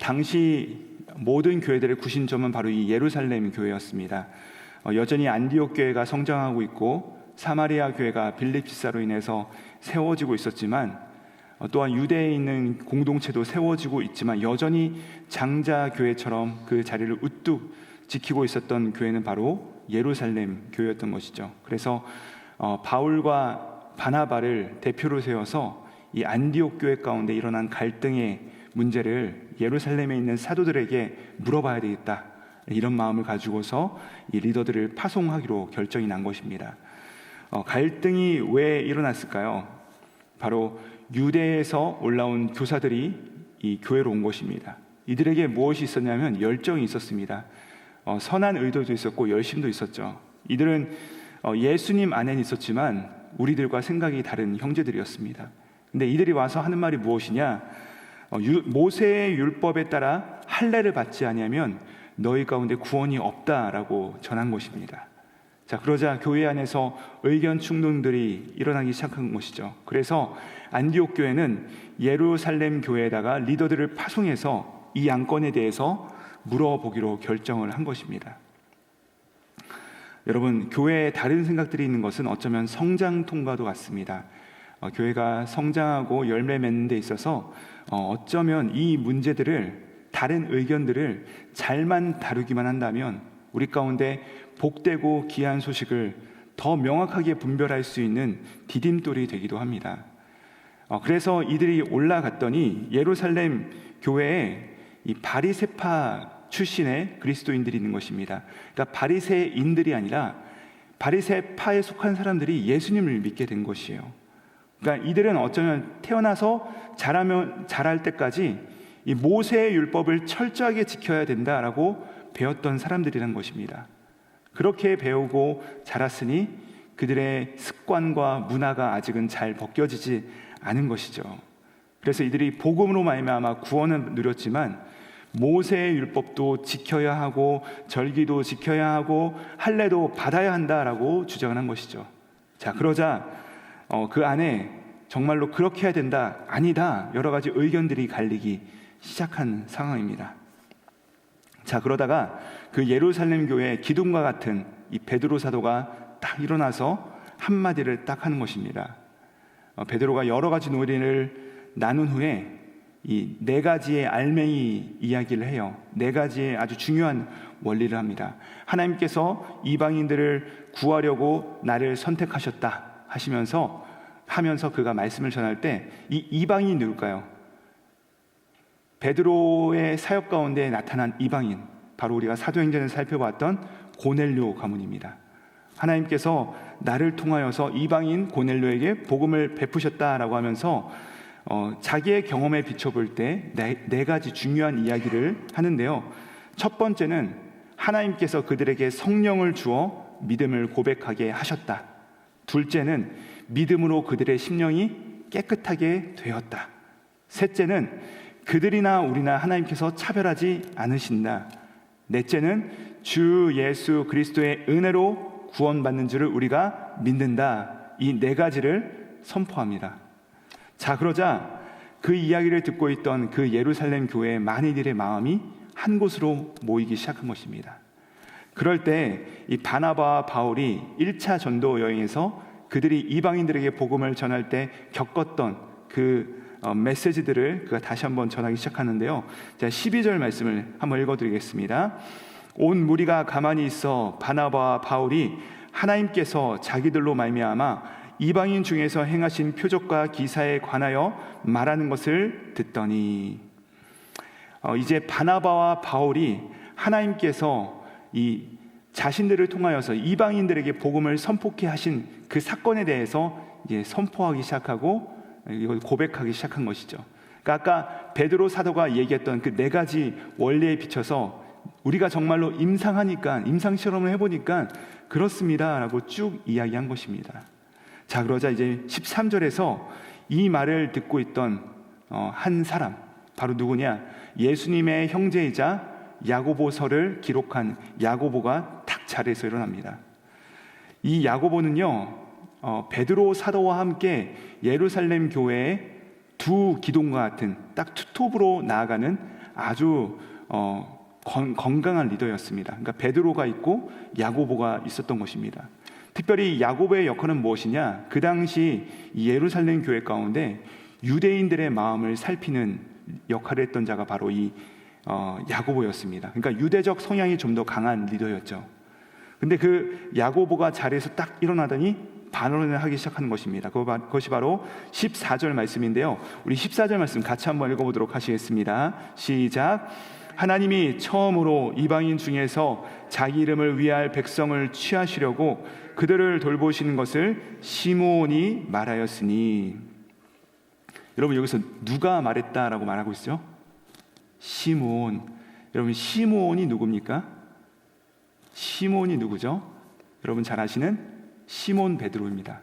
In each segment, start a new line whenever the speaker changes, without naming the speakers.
당시 모든 교회들의 구심점은 바로 이 예루살렘 교회였습니다. 어, 여전히 안디옥 교회가 성장하고 있고 사마리아 교회가 빌립지사로 인해서 세워지고 있었지만 어, 또한 유대에 있는 공동체도 세워지고 있지만 여전히 장자 교회처럼 그 자리를 우뚝 지키고 있었던 교회는 바로 예루살렘 교회였던 것이죠. 그래서 어, 바울과 바나바를 대표로 세워서 이 안디옥 교회 가운데 일어난 갈등의 문제를 예루살렘에 있는 사도들에게 물어봐야 되겠다. 이런 마음을 가지고서 이 리더들을 파송하기로 결정이 난 것입니다. 어, 갈등이 왜 일어났을까요? 바로 유대에서 올라온 교사들이 이 교회로 온 것입니다. 이들에게 무엇이 있었냐면 열정이 있었습니다. 어, 선한 의도도 있었고 열심도 있었죠. 이들은 어, 예수님 안에는 있었지만 우리들과 생각이 다른 형제들이었습니다. 근데 이들이 와서 하는 말이 무엇이냐? 어, 유, 모세의 율법에 따라 할례를 받지 아니하면 너희 가운데 구원이 없다라고 전한 것입니다. 자, 그러자 교회 안에서 의견 충돌들이 일어나기 시작한 것이죠. 그래서 안디옥 교회는 예루살렘 교회에다가 리더들을 파송해서 이 안건에 대해서 물어보기로 결정을 한 것입니다. 여러분, 교회에 다른 생각들이 있는 것은 어쩌면 성장 통과도 같습니다. 어, 교회가 성장하고 열매 맺는 데 있어서 어, 어쩌면 이 문제들을 다른 의견들을 잘만 다루기만 한다면 우리 가운데 복되고 귀한 소식을 더 명확하게 분별할 수 있는 디딤돌이 되기도 합니다. 어, 그래서 이들이 올라갔더니 예루살렘 교회에 이 바리세파 출신의 그리스도인들이 있는 것입니다. 그러니까 바리새인들이 아니라 바리새파에 속한 사람들이 예수님을 믿게 된 것이에요. 그러니까 이들은 어쩌면 태어나서 자라면 자랄 때까지 이 모세의 율법을 철저하게 지켜야 된다라고 배웠던 사람들이란 것입니다. 그렇게 배우고 자랐으니 그들의 습관과 문화가 아직은 잘 벗겨지지 않은 것이죠. 그래서 이들이 복음으로 말미암아 구원은 누렸지만 모세의 율법도 지켜야 하고 절기도 지켜야 하고 할례도 받아야 한다라고 주장을 한 것이죠. 자, 그러자 어, 그 안에 정말로 그렇게 해야 된다, 아니다 여러 가지 의견들이 갈리기 시작한 상황입니다. 자, 그러다가 그 예루살렘 교회 기둥과 같은 이 베드로 사도가 딱 일어나서 한마디를 딱 하는 것입니다. 어, 베드로가 여러 가지 논리를 나눈 후에 이 네 가지의 알맹이 이야기를 해요. 네 가지의 아주 중요한 원리를 합니다. 하나님께서 이방인들을 구하려고 나를 선택하셨다 하시면서 하면서 그가 말씀을 전할 때 이 이방인이 누굴까요? 베드로의 사역 가운데 나타난 이방인 바로 우리가 사도행전을 살펴봤던 고넬료 가문입니다. 하나님께서 나를 통하여서 이방인 고넬료에게 복음을 베푸셨다라고 하면서 어, 자기의 경험에 비춰볼 때 네 가지 중요한 이야기를 하는데요. 첫 번째는 하나님께서 그들에게 성령을 주어 믿음을 고백하게 하셨다. 둘째는 믿음으로 그들의 심령이 깨끗하게 되었다. 셋째는 그들이나 우리나 하나님께서 차별하지 않으신다. 넷째는 주 예수 그리스도의 은혜로 구원받는 줄을 우리가 믿는다. 이 네 가지를 선포합니다. 자, 그러자 그 이야기를 듣고 있던 그 예루살렘 교회의 많이들의 마음이 한 곳으로 모이기 시작한 것입니다. 그럴 때 이 바나바와 바울이 1차 전도 여행에서 그들이 이방인들에게 복음을 전할 때 겪었던 그 어, 메시지들을 그가 다시 한번 전하기 시작하는데요. 자, 12절 말씀을 한번 읽어드리겠습니다. 온 무리가 가만히 있어 바나바와 바울이 하나님께서 자기들로 말미암아 이방인 중에서 행하신 표적과 기사에 관하여 말하는 것을 듣더니 어, 이제 바나바와 바울이 하나님께서 이 자신들을 통하여서 이방인들에게 복음을 선포케 하신 그 사건에 대해서 이제 선포하기 시작하고 이걸 고백하기 시작한 것이죠. 그러니까 아까 베드로 사도가 얘기했던 그 네 가지 원리에 비춰서 우리가 정말로 임상하니까 임상 실험을 해보니까 그렇습니다라고 쭉 이야기한 것입니다. 자 그러자 이제 13절에서 이 말을 듣고 있던 어, 한 사람 바로 누구냐 예수님의 형제이자 야고보서를 기록한 야고보가 탁 자리에서 일어납니다. 이 야고보는요 어, 베드로 사도와 함께 예루살렘 교회의 두 기둥과 같은 딱 투톱으로 나아가는 아주 어, 건, 건강한 리더였습니다. 그러니까 베드로가 있고 야고보가 있었던 것입니다. 특별히 야고보의 역할은 무엇이냐? 그 당시 이 예루살렘 교회 가운데 유대인들의 마음을 살피는 역할을 했던 자가 바로 이 어, 야고보였습니다. 그러니까 유대적 성향이 좀 더 강한 리더였죠. 근데 그 야고보가 자리에서 딱 일어나더니 반론을 하기 시작하는 것입니다. 그것이 바로 14절 말씀인데요. 우리 14절 말씀 같이 한번 읽어보도록 하시겠습니다. 시작. 하나님이 처음으로 이방인 중에서 자기 이름을 위할 백성을 취하시려고 그들을 돌보시는 것을 시므온이 말하였으니 여러분 여기서 누가 말했다라고 말하고 있죠? 시므온. 여러분 시므온이 누굽니까? 시몬이 누구죠? 여러분 잘 아시는 시몬 베드로입니다.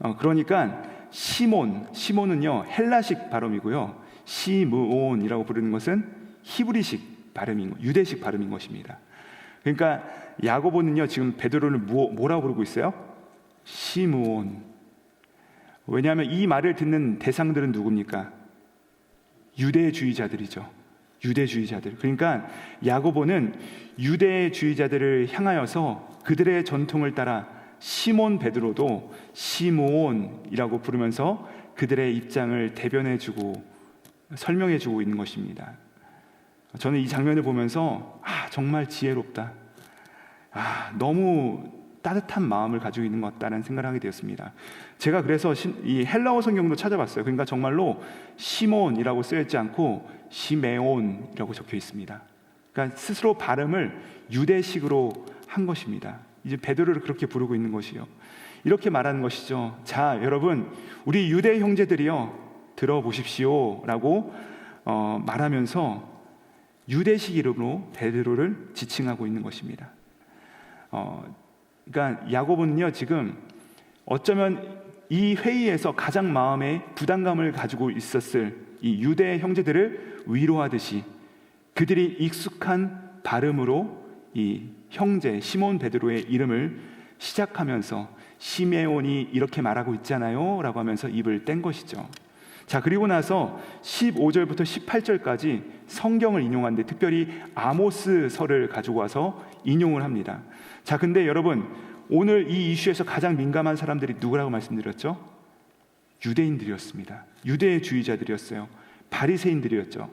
어, 그러니까 시몬, 시몬은요 헬라식 발음이고요. 시므온이라고 부르는 것은 히브리식 발음인 유대식 발음인 것입니다. 그러니까 야고보는요 지금 베드로를 뭐, 뭐라고 부르고 있어요? 시므온. 왜냐하면 이 말을 듣는 대상들은 누굽니까? 유대주의자들이죠. 유대주의자들. 그러니까 야고보는 유대주의자들을 향하여서 그들의 전통을 따라 시몬 베드로도 시몬이라고 부르면서 그들의 입장을 대변해주고 설명해주고 있는 것입니다. 저는 이 장면을 보면서 아 정말 지혜롭다. 아 너무 따뜻한 마음을 가지고 있는 것 같다는 생각을 하게 되었습니다. 제가 그래서 신- 이 헬라어 성경도 찾아봤어요. 그러니까 정말로 시몬이라고 쓰여 있지 않고 시메온이라고 적혀 있습니다. 그러니까 스스로 발음을 유대식으로 한 것입니다. 이제 베드로를 그렇게 부르고 있는 것이요. 이렇게 말하는 것이죠. 자, 여러분, 우리 유대 형제들이요, 들어보십시오라고 어, 말하면서 유대식 이름으로 베드로를 지칭하고 있는 것입니다. 어, 그러니까 야고보는요 지금 어쩌면 이 회의에서 가장 마음에 부담감을 가지고 있었을 이 유대 형제들을 위로하듯이 그들이 익숙한 발음으로 이 형제 시몬 베드로의 이름을 시작하면서 시메온이 이렇게 말하고 있잖아요라고 하면서 입을 뗀 것이죠. 자, 그리고 나서 15절부터 18절까지 성경을 인용하는데 특별히 아모스서를 가지고 와서 인용을 합니다. 자, 근데 여러분, 오늘 이 이슈에서 가장 민감한 사람들이 누구라고 말씀드렸죠? 유대인들이었습니다. 유대주의자들이었어요. 바리새인들이었죠.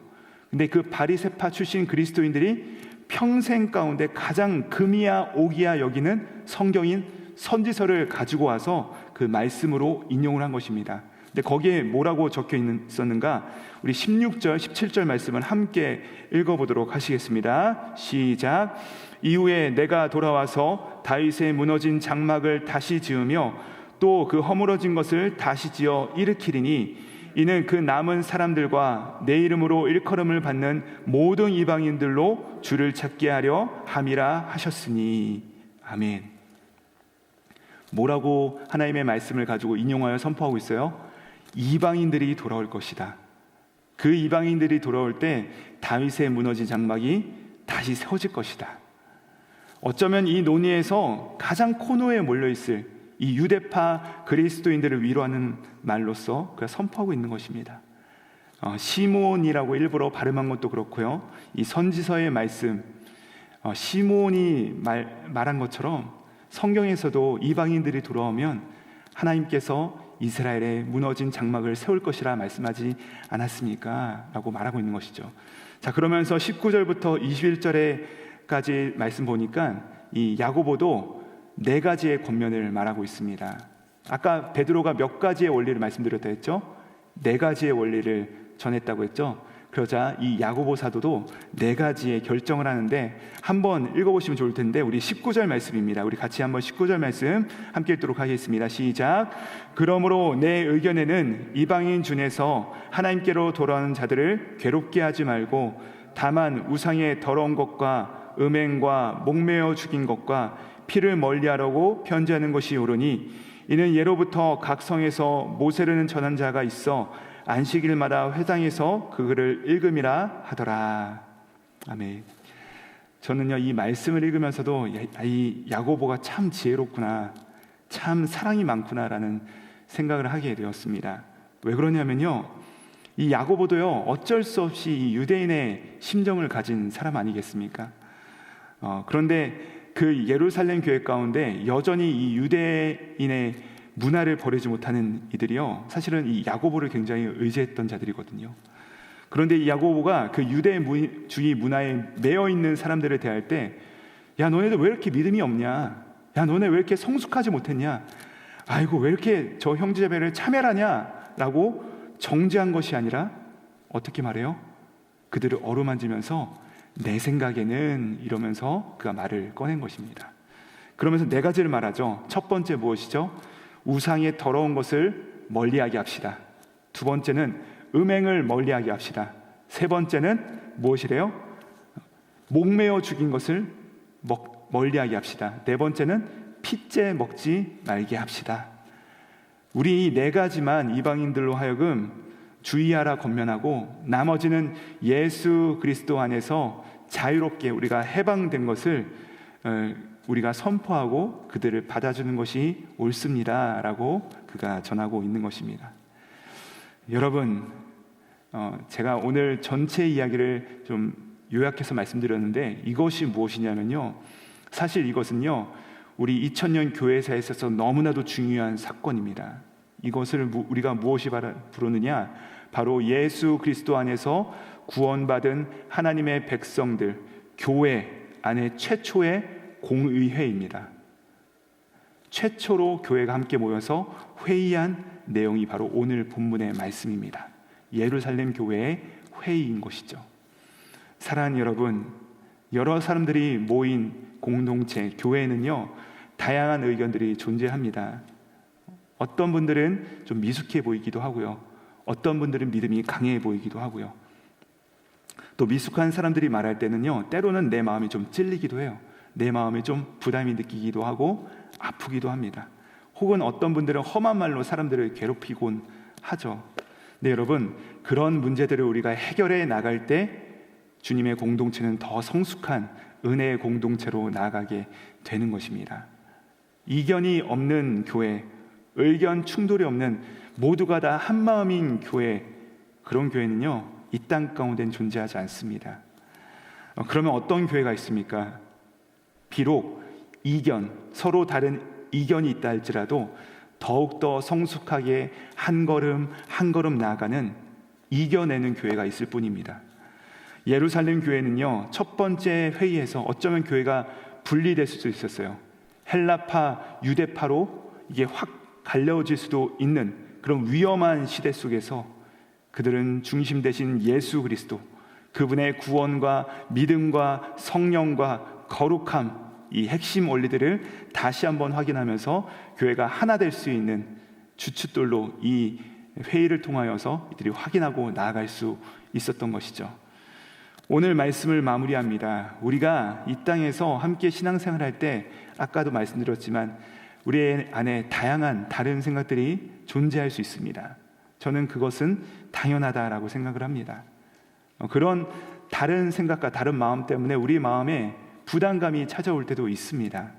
근데 그 바리새파 출신 그리스도인들이 평생 가운데 가장 금이야 오기야 여기는 성경인 선지서를 가지고 와서 그 말씀으로 인용을 한 것입니다. 근데 거기에 뭐라고 적혀 있었는가? 우리 16절, 17절 말씀을 함께 읽어보도록 하시겠습니다. 시작. 이후에 내가 돌아와서 다윗의 무너진 장막을 다시 지으며 또 그 허물어진 것을 다시 지어 일으키리니 이는 그 남은 사람들과 내 이름으로 일컬음을 받는 모든 이방인들로 주를 찾게 하려 함이라 하셨으니 아멘. 뭐라고 하나님의 말씀을 가지고 인용하여 선포하고 있어요? 이방인들이 돌아올 것이다. 그 이방인들이 돌아올 때 다윗의 무너진 장막이 다시 세워질 것이다. 어쩌면 이 논의에서 가장 코너에 몰려 있을 이 유대파 그리스도인들을 위로하는 말로서 그가 선포하고 있는 것입니다. 어, 시몬이라고 일부러 발음한 것도 그렇고요. 이 선지서의 말씀, 어, 시몬이 말, 말한 것처럼 성경에서도 이방인들이 돌아오면 하나님께서 이스라엘의 무너진 장막을 세울 것이라 말씀하지 않았습니까? 라고 말하고 있는 것이죠. 자, 그러면서 19절부터 21절에까지 말씀 보니까 이 야고보도 네 가지의 권면을 말하고 있습니다. 아까 베드로가 몇 가지의 원리를 말씀드렸다 했죠? 네 가지의 원리를 전했다고 했죠? 그러자 이 야고보 사도도 네 가지의 결정을 하는데 한번 읽어보시면 좋을 텐데 우리 19절 말씀입니다. 우리 같이 한번 19절 말씀 함께 읽도록 하겠습니다. 시작. 그러므로 내 의견에는 이방인 중에서 하나님께로 돌아오는 자들을 괴롭게 하지 말고 다만 우상의 더러운 것과 음행과 목매어 죽인 것과 피를 멀리하라고 편지하는 것이 옳으니 이는 예로부터 각 성에서 모세르는 전한 자가 있어 안식일마다 회당에서 그 글을 읽음이라 하더라. 아멘. 저는요 이 말씀을 읽으면서도 야- 이 야고보가 참 지혜롭구나, 참 사랑이 많구나라는 생각을 하게 되었습니다. 왜 그러냐면요 이 야고보도요 어쩔 수 없이 이 유대인의 심정을 가진 사람 아니겠습니까? 어, 그런데 그 예루살렘 교회 가운데 여전히 이 유대인의 문화를 버리지 못하는 이들이요 사실은 이 야고보를 굉장히 의지했던 자들이거든요. 그런데 이 야고보가 그 유대주의 문화에 매여 있는 사람들을 대할 때, 야 너네들 왜 이렇게 믿음이 없냐? 야 너네 왜 이렇게 성숙하지 못했냐? 아이고 왜 이렇게 저 형제자매를 차별하냐?라고 정죄한 것이 아니라 어떻게 말해요? 그들을 어루만지면서 내 생각에는 이러면서 그가 말을 꺼낸 것입니다. 그러면서 네 가지를 말하죠. 첫 번째 무엇이죠? 우상의 더러운 것을 멀리하게 합시다. 두 번째는 음행을 멀리하게 합시다. 세 번째는 무엇이래요? 목매어 죽인 것을 먹, 멀리하게 합시다. 네 번째는 핏째 먹지 말게 합시다. 우리 이 네 가지만 이방인들로 하여금 주의하라 권면하고 나머지는 예수 그리스도 안에서 자유롭게 우리가 해방된 것을 어, 우리가 선포하고 그들을 받아주는 것이 옳습니다라고 그가 전하고 있는 것입니다. 여러분, 어, 제가 오늘 전체 이야기를 좀 요약해서 말씀드렸는데 이것이 무엇이냐면요. 사실 이것은요. 우리 2000년 교회사에 있어서 너무나도 중요한 사건입니다. 이것을 우리가 무엇이 부르느냐? 바로 예수 그리스도 안에서 구원받은 하나님의 백성들, 교회 안에 최초의 공의회입니다. 최초로 교회가 함께 모여서 회의한 내용이 바로 오늘 본문의 말씀입니다. 예루살렘 교회의 회의인 것이죠. 사랑하는 여러분, 여러 사람들이 모인 공동체, 교회는요, 다양한 의견들이 존재합니다. 어떤 분들은 좀 미숙해 보이기도 하고요. 어떤 분들은 믿음이 강해 보이기도 하고요. 또 미숙한 사람들이 말할 때는요, 때로는 내 마음이 좀 찔리기도 해요. 내 마음에 좀 부담이 느끼기도 하고 아프기도 합니다. 혹은 어떤 분들은 험한 말로 사람들을 괴롭히곤 하죠. 네, 여러분, 그런 문제들을 우리가 해결해 나갈 때 주님의 공동체는 더 성숙한 은혜의 공동체로 나아가게 되는 것입니다. 이견이 없는 교회, 의견 충돌이 없는 모두가 다 한마음인 교회, 그런 교회는요, 이 땅 가운데는 존재하지 않습니다. 어, 그러면 어떤 교회가 있습니까? 비록 이견, 서로 다른 이견이 있다 할지라도 더욱더 성숙하게 한 걸음 한 걸음 나아가는 이겨내는 교회가 있을 뿐입니다. 예루살렘 교회는요, 첫 번째 회의에서 어쩌면 교회가 분리될 수도 있었어요. 헬라파, 유대파로 이게 확 갈려질 수도 있는 그런 위험한 시대 속에서 그들은 중심 대신 예수 그리스도, 그분의 구원과 믿음과 성령과 거룩함, 이 핵심 원리들을 다시 한번 확인하면서 교회가 하나 될 수 있는 주춧돌로 이 회의를 통하여서 이들이 확인하고 나아갈 수 있었던 것이죠. 오늘 말씀을 마무리합니다. 우리가 이 땅에서 함께 신앙생활 할때 아까도 말씀드렸지만 우리 안에 다양한 다른 생각들이 존재할 수 있습니다. 저는 그것은 당연하다라고 생각을 합니다. 어, 그런 다른 생각과 다른 마음 때문에 우리 마음에 부담감이 찾아올 때도 있습니다.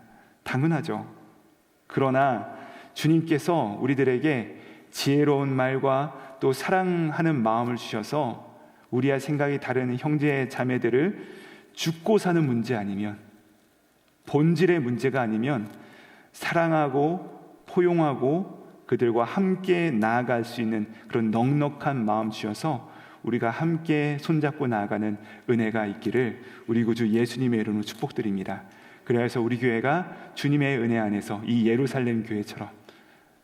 당연하죠. 그러나 주님께서 우리들에게 지혜로운 말과 또 사랑하는 마음을 주셔서 우리와 생각이 다른 형제 자매들을 죽고 사는 문제 아니면 본질의 문제가 아니면 사랑하고 포용하고 그들과 함께 나아갈 수 있는 그런 넉넉한 마음 주셔서 우리가 함께 손잡고 나아가는 은혜가 있기를 우리 구주 예수님의 이름으로 축복드립니다. 그래서 우리 교회가 주님의 은혜 안에서 이 예루살렘 교회처럼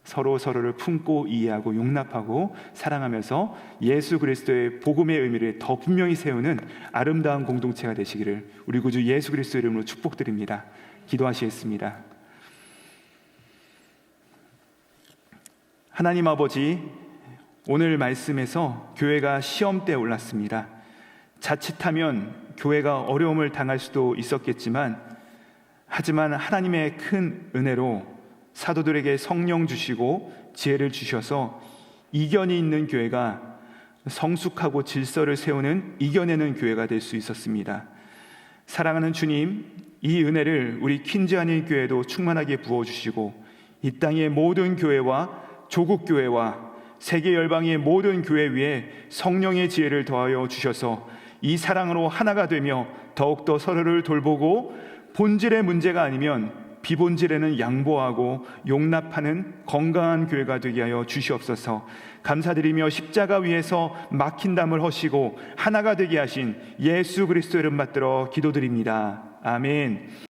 서로 서로를 품고 이해하고 용납하고 사랑하면서 예수 그리스도의 복음의 의미를 더 분명히 세우는 아름다운 공동체가 되시기를 우리 구주 예수 그리스도 이름으로 축복드립니다. 기도하시겠습니다. 하나님 아버지 오늘 말씀에서 교회가 시험대에 올랐습니다. 자칫하면 교회가 어려움을 당할 수도 있었겠지만 하지만 하나님의 큰 은혜로 사도들에게 성령 주시고 지혜를 주셔서 이견이 있는 교회가 성숙하고 질서를 세우는 이겨내는 교회가 될 수 있었습니다. 사랑하는 주님, 이 은혜를 우리 퀸즈 아닌 교회도 충만하게 부어 주시고 이 땅의 모든 교회와 조국 교회와 세계 열방의 모든 교회 위에 성령의 지혜를 더하여 주셔서 이 사랑으로 하나가 되며 더욱더 서로를 돌보고 본질의 문제가 아니면 비본질에는 양보하고 용납하는 건강한 교회가 되게 하여 주시옵소서. 감사드리며 십자가 위에서 막힌 담을 허시고 하나가 되게 하신 예수 그리스도 이름 받들어 기도드립니다. 아멘.